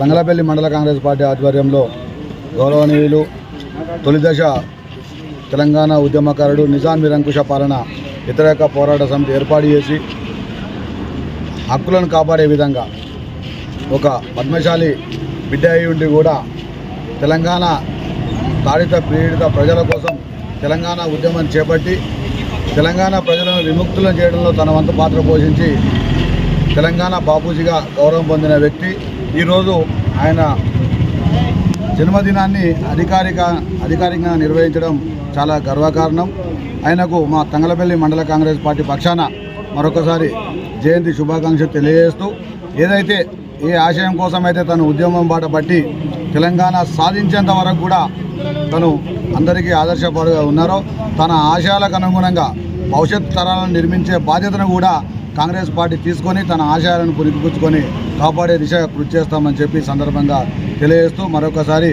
తంగలపల్లి మండల కాంగ్రెస్ పార్టీ ఆధ్వర్యంలో గౌరవనీయులు తొలిదశ తెలంగాణ ఉద్యమకారుడు నిజాం నిరంకుశ పాలన వ్యతిరేక పోరాట సమితి ఏర్పాటు చేసి హక్కులను కాపాడే విధంగా ఒక పద్మశాలి బిడ్డ అయి ఉండి కూడా తెలంగాణ తాడిత పీడిత ప్రజల కోసం తెలంగాణ ఉద్యమం చేపట్టి తెలంగాణ ప్రజలను విముక్తులను చేయడంలో తన వంతు పాత్ర పోషించి తెలంగాణ బాపూజీగా గౌరవం పొందిన వ్యక్తి ఈరోజు ఆయన జన్మదినాన్ని అధికారిక అధికారికంగా నిర్వహించడం చాలా గర్వకారణం. ఆయనకు మా తంగలపల్లి మండల కాంగ్రెస్ పార్టీ పక్షాన మరొకసారి జయంతి శుభాకాంక్షలు తెలియజేస్తూ ఏదైతే ఏ ఆశయం కోసం అయితే తను ఉద్యమం బాట పట్టి తెలంగాణ సాధించేంత వరకు కూడా తను అందరికీ ఆదర్శపరుగా ఉన్నారో తన ఆశయాలకు అనుగుణంగా భవిష్యత్ తరాలను నిర్మించే బాధ్యతను కూడా కాంగ్రెస్ పార్టీ తీసుకొని తన ఆశయాలను పురిగిపుచ్చుకొని కాపాడే దిశగా కృషి చేస్తామని చెప్పి సందర్భంగా తెలియజేస్తూ మరొకసారి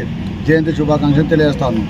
జయంతి శుభాకాంక్షలు తెలియజేస్తాను.